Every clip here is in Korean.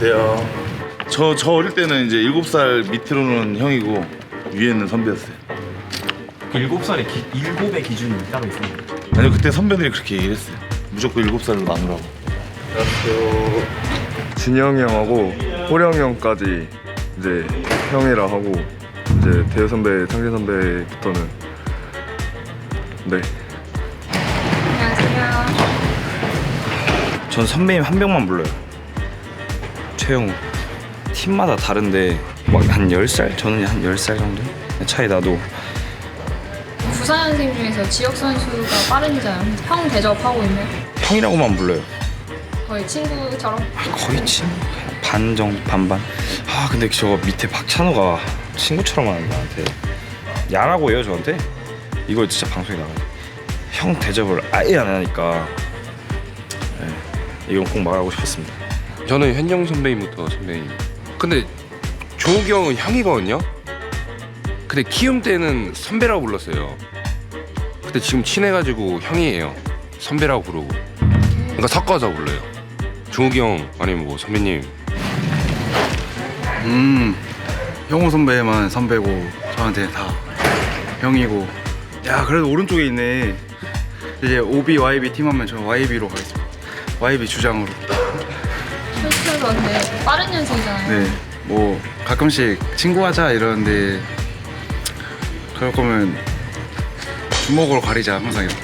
네요. 저, 저 어릴 때는 이제 7살 밑으로는 형이고 위에는 선배였어요. 일곱 살의 기, 일곱의 기준이 따로 있습니다. 아니 그때 선배들이 그렇게 얘기를 했어요. 무조건 7살로 나누라고. 진영이 형하고 호령 형까지 이제 형이라 하고 이제 대효 선배, 창진 선배부터는 네 안녕하세요. 전 선배님 한 명만 불러요. 최영우. 팀마다 다른데 막 한 10살? 저는 한 10살 정도 차이 나도 부산생 중에서 지역 선수가 빠른이잖아요. 형 대접하고 있는 형이라고만 불러요. 거의 친구처럼. 거의 친구 반 정도 반반. 아 근데 저 밑에 박찬호가 친구처럼 하는 나한테 야라고 해요 저한테. 이거 진짜 방송에 나가요. 형 대접을 아예 안 하니까 네, 이건 꼭 말하고 싶었습니다. 저는 현정 선배님부터 선배님. 근데 종욱이 형은 형이거든요. 근데 키움 때는 선배라고 불렀어요. 근데 지금 친해가지고 형이에요. 선배라고 부르고. 그러니까 섞어서 불러요. 종욱이 형 아니면 뭐 선배님. 음 형호 선배만 선배고 저한테 다 형이고 야 그래도 오른쪽에 있네 이제 OB, YB 팀하면 저 YB로 가겠습니다 YB 주장으로 실수로 근데 빠른 년생이잖아요. 네 뭐 가끔씩 친구하자 이러는데 그럴 거면 주먹으로 가리자 항상 이렇게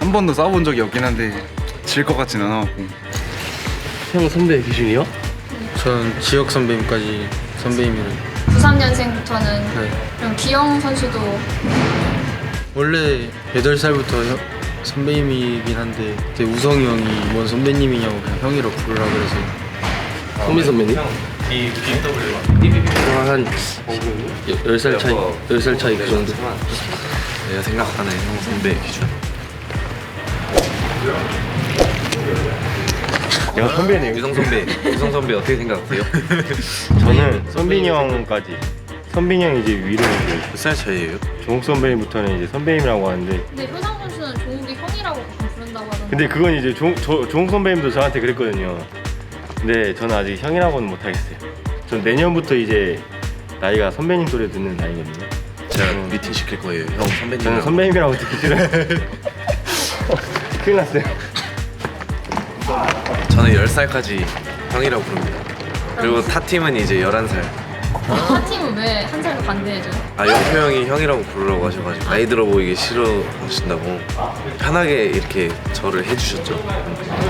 한 번도 싸워본 적이 없긴 한데 질 것 같진 않아갖고 형 선배 기준이요? 전 지역 선배님까지 선배님이랑 93년생부터는 네. 그럼 기영 선수도 원래 8살부터 형, 선배님이긴 한데 그때 우성이 형이 뭔 선배님이냐고 그냥 형이라고 부르라 그래서 소민 선배님? 한 10살 차이 10살 차이 그 정도 내가 생각하는 형 선배 기준. 제가 선배님 유성 선배, 유성 선배 어떻게 생각하세요? 저는 선빈이 형까지 선빈이 형이 이제 위로 이제 몇살 차이예요? 종욱 선배님부터는 이제 선배님이라고 하는데 근데 효상 선수는 종욱이 형이라고 부른다고 하던데. 근데 그건 이제 종, 저, 종욱 선배님도 저한테 그랬거든요 근데 저는 아직 형이라고는 못하겠어요 전 내년부터 이제 나이가 선배님 소리 듣는 나이거든요 제가 음. 미팅 시킬 거예요. 형 선배님. 저는 선배님이라고 듣기 싫어요 큰일 났어요 저는 10살까지 형이라고 부릅니다. 그리고 타 팀은 이제 11살. 타 팀은 왜 한 살도 반대해줘요? 아 영표 형이 형이라고 부르라고 하셔가지고 나이 들어 보이기 싫어하신다고 편하게 이렇게 저를 해주셨죠.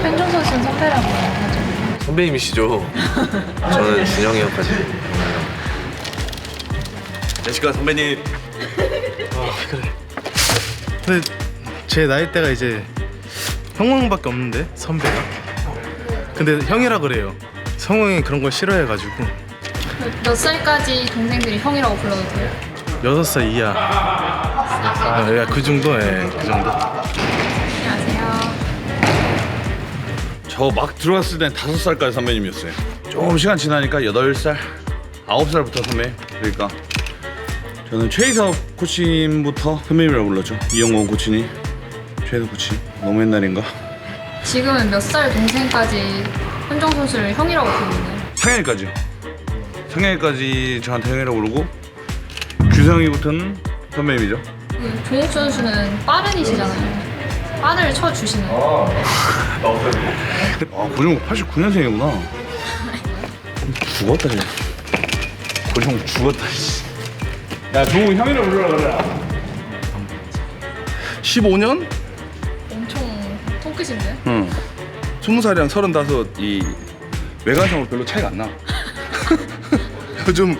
현종 선수는 선배라고. 선배님이시죠. 저는 준영이 형까지. 제시카 선배님. 근데 제 나이대가 이제 형광밖에 없는데 선배가 근데 형이라 그래요 성웅이 그런 걸 싫어해가지고 몇 살까지 동생들이 형이라고 불러도 돼요? 여섯 살 이하 아, 야, 그 정도 예 그 정도 저 막 들어갔을 땐 5살까지 선배님이었어요. 조금 시간 지나니까 8살, 9살부터 선배. 그러니까 저는 최희석 코치님부터 선배님이라고 불렀죠. 이영권 코치님, 최희석 코치. 너무 옛날인가? 지금은 몇 살 동생까지 현종 선수를 형이라고 부르나요? 상현이까지요. 상현이까지 저한테 형이라고 부르고 규성이부터는 선배님이죠. 그 종욱 선수는 빠른이시잖아요. 빠를 쳐 주시나요? 아, 고종 89년생이구나. 죽었다, 쟤. 고종 죽었다, 씨. 야, 종우 형이라고 불러라, 그래. 15년? 엄청 통크신데? 응 20살이랑 35이 외관상으로 별로 차이가 안 나. 요즘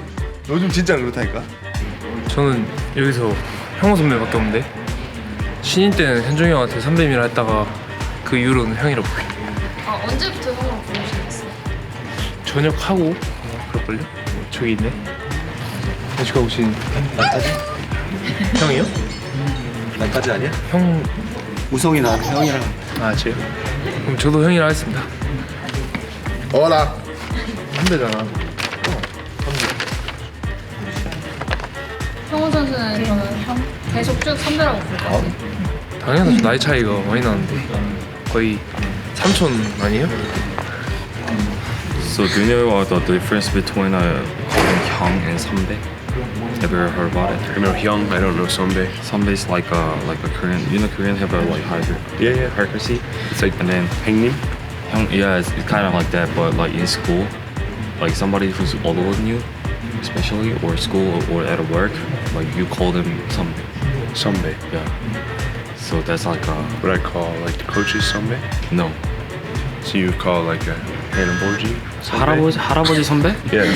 요즘 진짜 그렇다니까. 저는 여기서 형호 선배밖에 없는데 신인 때는 현종이 형한테 선배님이라 했다가 그 이후로는 형이라고 불러요 아 언제부터 형으로 부르시겠어요? 전역하고 어, 그럴걸요? 어, 저기 있네 현식하고 신 나까지? 형이요? 나까지 아니야? 형 우성이 나 형이랑. 아, 저요? 그럼 저도 형이라 하겠습니다. 어라. 선배잖아. 형우 선수는 형 계속 쭉 선배라고 부를 것 같아요. 당연하죠. 나이 차이가 많이 나는데 거의 삼촌 아니에요? So do you know uh, the difference between uh, calling hyung and 선배? Have you ever heard about it? I know Hyung, I don't know Sombe. 선배 is like a like a Korean. You know Korean have a like hierarchy. Yeah, yeah, hierarchy. It's like and then 행님? hyung. Yeah, it's, it's kind of like that, but like in school, like somebody who's older than you, especially or school or, or at work, like you call them 선배. Sombe. Yeah. So that's like a What I call like the coaches Sombe? no. So you call like a Hannah Borgi? 할아버지 할아버지 선배? Yeah.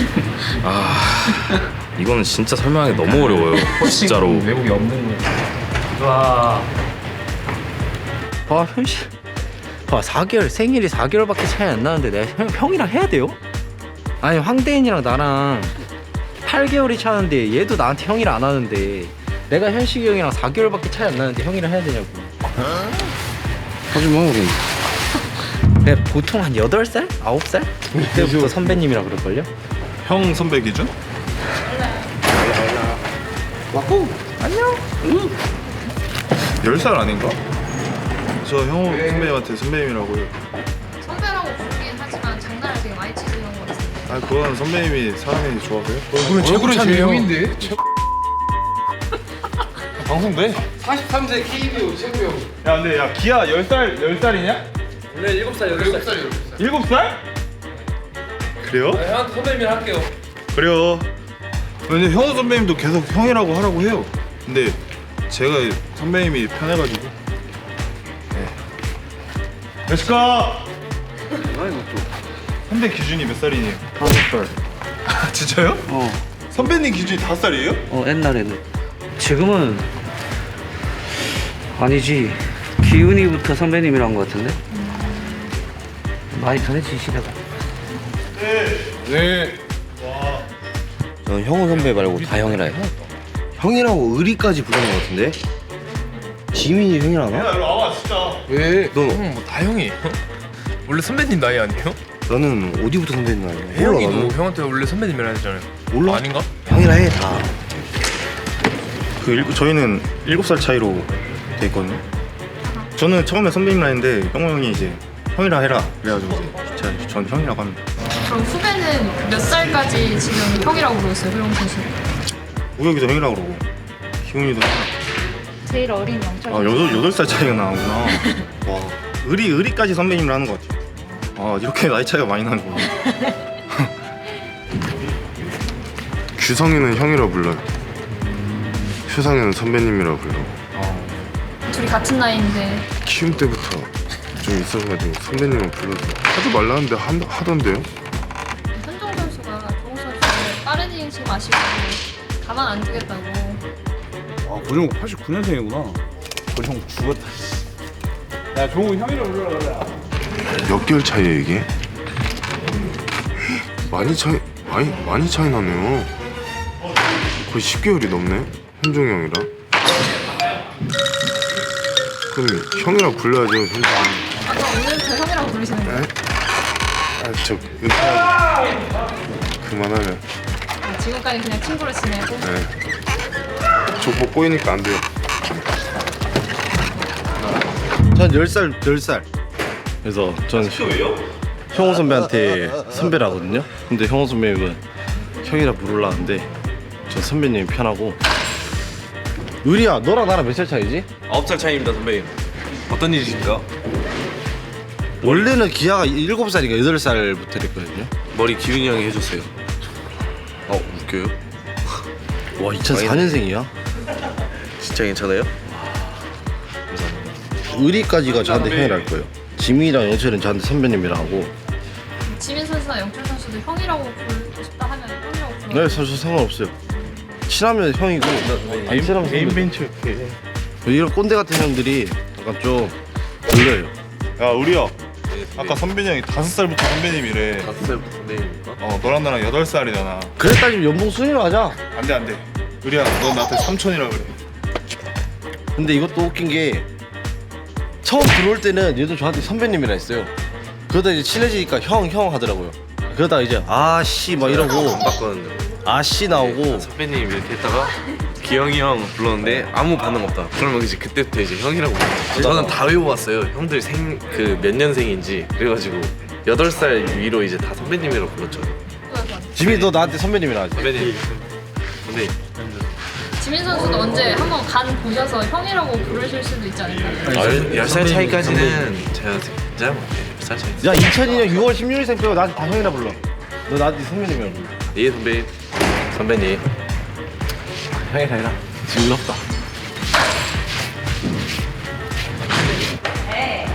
이거는 진짜 설명하기 너무 어려워요. 진짜로. 외국이 없는 거. 와 현실 와 4개월 생일이 4개월밖에 차이 안 나는데 내가 형, 형이랑 해야 돼요? 아니 황대인이랑 나랑 8개월이 차는데 얘도 나한테 형이랑 안 하는데 내가 현식이 형이랑 4개월밖에 차이 안 나는데 형이랑 해야 되냐고 하지 마 우리. 그냥 보통 한 8살? 9살? 그때부터 선배님이라 그럴걸요? 형 선배 기준? 와꾸 안녕 10살 아닌가? 저형 선배님한테 선배님이라고요 선배라고 부르긴 하지만 장난을 되게 많이 치시는 것 같은데 아 그건 선배님이 사람이 좋아서요? 얼굴은 제 형인데. 방송돼? 43세 KBO 최고형. 야 근데 야 기아 10살 10살이냐? 원래 7살 8살. 7살? 그래요? 형 선배님 할게요. 그래요 근데 형우 선배님도 계속 형이라고 하라고 해요 근데 제가 선배님이 편해가지고 네. 몇 시까 선배 기준이 몇 살이니? 다섯 살 진짜요? 어 선배님 기준이 다섯 살이에요? 어 옛날에는 지금은 아니지 기훈이부터 선배님이란 것 같은데 많이 변했지 시대가 네 저는 형우 선배 말고 다 형이라 해요. 형이라고 의리까지 부르는 것 같은데? 지민이 형이라 하나? 야 일로 와봐 진짜 왜? 넌 형뭐 다 형이에요? 원래 선배님 나이 아니에요? 너는 어디부터 선배님 아니야? 혜영이도 형한테 원래 선배님이라 하잖아요. 몰라? 아닌가? 형이라 해 다. 그 일, 저희는 7살 차이로 돼 있거든요 저는 처음에 선배님이라 했는데 형우 형이 이제 형이라 해라 그래가지고 이제 제가 전 형이라고 합니다 그럼 후배는 몇 살까지 지금 형이라고 불렀어요 효영 선수 우혁이도 형이라고 그러고 기훈이도 제일 어린 영철 아 여덟 여덟 살 차이가 나구나. 와 의리 의리까지 선배님을 하는 것 같아. 아 이렇게 나이 차이가 많이 나는구나. 규성이는 형이라 불러요. 효상이는 선배님이라 불러. 둘이 같은 나이인데 키움 때부터 좀 있어가지고 선배님은 불러서 하지 말라는데 한, 하던데요? 현종 선수가 선수를 빠른 이닝치 마시고 가만 안 두겠다고 아 고종 89년생이구나. 고종 죽었다. 야 종우 형이라 불러라 그래. 몇 개월 차이에요 이게? 많이 차이 많이 많이 차이 나네요. 거의 10개월이 넘네. 현종이 형이랑. 그럼 형이라 불러야죠 현종이. 아까 오늘부터 형이라고 부르시는 거예요? 아 저 은퇴하고 그만하면 아, 지금까지 그냥 친구로 지내고 네. 족보 꼬이니까 안 돼요. 전 10살 10살 그래서 전 형호 선배한테 선배라거든요 근데 형호 선배님은 형이라 부르려는데 전 선배님이 편하고 의리야 너랑 나랑 몇 살 차이지? 9살 차이입니다 선배님. 어떤 일이십니까? 원래는 기아가 7살인가 8살부터 됐거든요 머리 기훈이 형이 해줬어요. 어 웃겨요? 와 2004년생이야? 진짜 괜찮아요? 의리까지가 저한테 형이라 할 거예요 지민이랑 영철은 저한테 선배님이라 하고 지민 선수나 영철 선수도 형이라고 부르고 싶다 하면 형이라고 불러 네 사실 상관없어요 친하면 형이고 안 메인 선배님 벤치 이렇게. 이런 꼰대 같은 형들이 약간 좀 걸려요 야 우리야. 아까 선배님 형이 다섯 살부터 선배님이래. 다섯 살부터 선배님입니까? 어 너랑 나랑 여덟 살이잖아. 그래 따지면 연봉 순위로 하자 안돼 안돼. 우리야 너 나한테 삼촌이라 그래. 근데 이것도 웃긴 게 처음 들어올 때는 얘도 저한테 선배님이라 했어요 그러다 이제 친해지니까 형 형 하더라고요 그러다가 이제 아씨 막 이러고 안 바꿨는데. 아씨 나오고 선배님 이렇게 했다가 기영이 형 불렀는데 아무 반응 없다. 그러면 이제 그때부터 이제 형이라고 불렀죠. 저는 다 외워왔어요. 형들 생 그 몇 년생인지 그래가지고 8살 위로 이제 다 선배님이라고 불렀죠. 지민이 너 나한테 선배님이라 하지. 선배님. 선배님. 지민 선수도 언제 한번 간 보셔서 형이라고 부르실 수도 있지 않을까요? 아, 10살 차이까지는 제가 진짜 뭐 10살 차이. 야 2002년 6월 16일생 빼고 나한테 다 형이라 불러. 너 나한테 선배님이라 불러. 예, 선배님. 선배님. 형이라 해라. 징그럽다.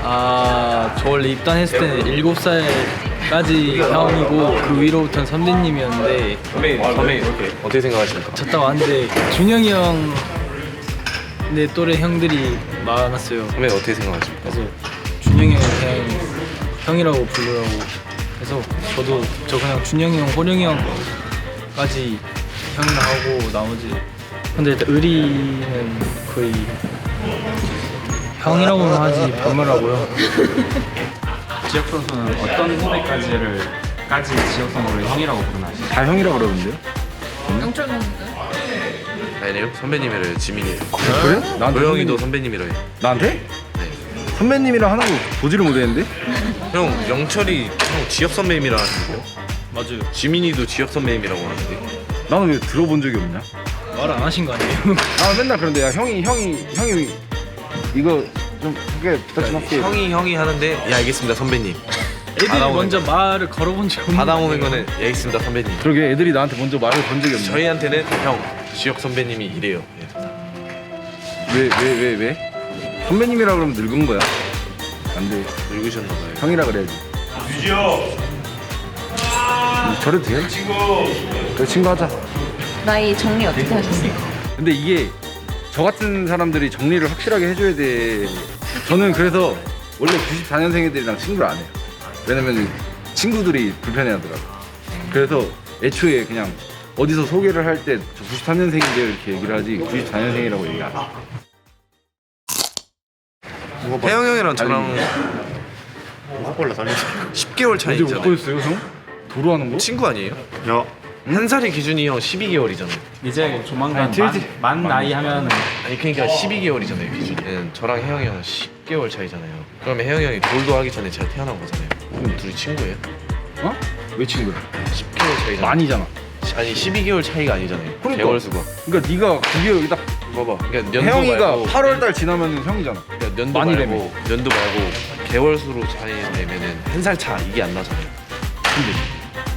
아, 저 원래 입단했을 때는 7살까지 형이고 그 위로부터는 선배님이었는데 선배님, 선배님 어떻게 생각하십니까? 쳤다 왔는데 준영이 형 내 또래 형들이 많았어요. 선배님 어떻게 생각하십니까? 그래서 준영이 형 그냥 형이라고 부르라고 해서 저도 저 그냥 준영이 형, 호령이 형까지 형이라 하고 나머지 근데 일단 의리는 거의 형이라고는 하지 별말하고요. 지역 선수는 어떤 후배까지를 까지 지역 선수를 형이라고 부르나요? 다 형이라 그러는데요? 영철 선수도 아니요, 선배님이래요. 지민이에요. 그래? 나한테 도영이도 선배님- 선배님이래요. 나한테? 네. 선배님이랑 하는 거 보지를 못했는데? 형, 영철이 형 지역 선배님이라 하는데요? 맞아요. 지민이도 지역 선배님이라고 하는데. 나는 왜 들어본 적이 없냐? 말 안 하신 거 아니에요? 아 맨날 그런데 야 형이 형이 형이 이거 좀 크게 부탁 좀 할게. 형이 형이 하는데 예 알겠습니다 선배님. 애들이 받아오는 먼저 말을 걸어본 적 없는데 받아오는 거는 예 알겠습니다 선배님. 그러게 애들이 나한테 먼저 말을 건 적이 없네. 저희한테는 형 지역 선배님이 이래요. 예. 왜 왜 왜 왜, 선배님이라 그러면 늙은 거야. 안 돼. 늙으셨나 봐요. 형이라 그래야지. 유지요. 저래도 돼? 친구. 그래 친구 하자. 나이 정리 어떻게 하셨어요? 근데 이게 저 같은 사람들이 정리를 확실하게 해줘야 돼. 저는 그래서 원래 94년생 애들이랑 친구를 안 해요. 왜냐면 친구들이 불편해하더라고. 그래서 애초에 그냥 어디서 소개를 할 때 저 93년생인데 이렇게 얘기를 하지 94년생이라고 얘기 안 해. 태영 형이랑 저랑 헛벌레 살리지. 10개월 차이 어제 있잖아요. 어떠셨어요, 형? 도로 하는 거? 친구 아니에요? 야. 한 살이 기준이 형 12개월이잖아요. 이제 조만간 아니, 틀지. 만, 만 나이 하면은 아니 그러니까 12개월이잖아요 기준이. 는 저랑 혜영이 형은 10개월 차이잖아요. 그러면 혜영이 형이 돌도 하기 전에 제가 태어난 거잖아요. 그럼 둘이 친구예요? 어? 왜 친구야? 10개월 차이잖아. 많이잖아. 아니 12개월 차이가 아니잖아요. 그러니까. 개월 수가. 그러니까 네가 그게 여기다 봐봐. 그러니까 연도 혜영이가 말고 8월 달 지나면 형이잖아. 그러니까 연도 많이 말고 연도 말고 개월 수로 차이 내면은 한 살 차 이게 안 나잖아요. 근데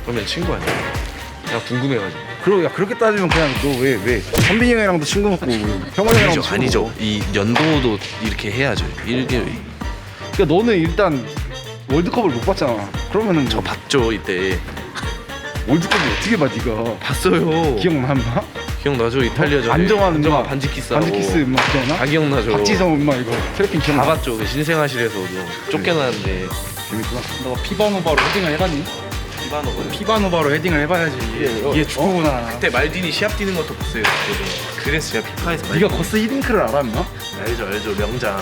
그러면 친구 아니야? 그냥 궁금해가지고. 그러 야 그렇게 따지면 그냥 너 왜 왜? 선빈이 형이랑도 친구 먹고 형원 형이랑 아니죠, 아니죠. 이 연도도 이렇게 해야죠. 1개월. 그러니까 너는 일단 월드컵을 못 봤잖아. 그러면은 저 봤죠 이때. 월드컵을 어떻게 봐 네가? 봤어요. 안 나? 기억나죠 이탈리아전. 안정환 안정환. 반지 키스하고. 반지 키스 인마 기억나? 다 기억나죠. 박지성 인마 이거 트래핑 다 기억나? 봤죠. 그 신생아실에서도 쫓겨나는데 재밌구나. 너 피바노바로 헤딩을 해봤니? 피바노가. 피바노바로 헤딩을 해봐야지 이게 축구구나 그때 말디니 시합 뛰는 것도 봤어요. 그래서 제가 피파에서 네가 거스 히딩크를 알았나? 알죠 알죠 명장.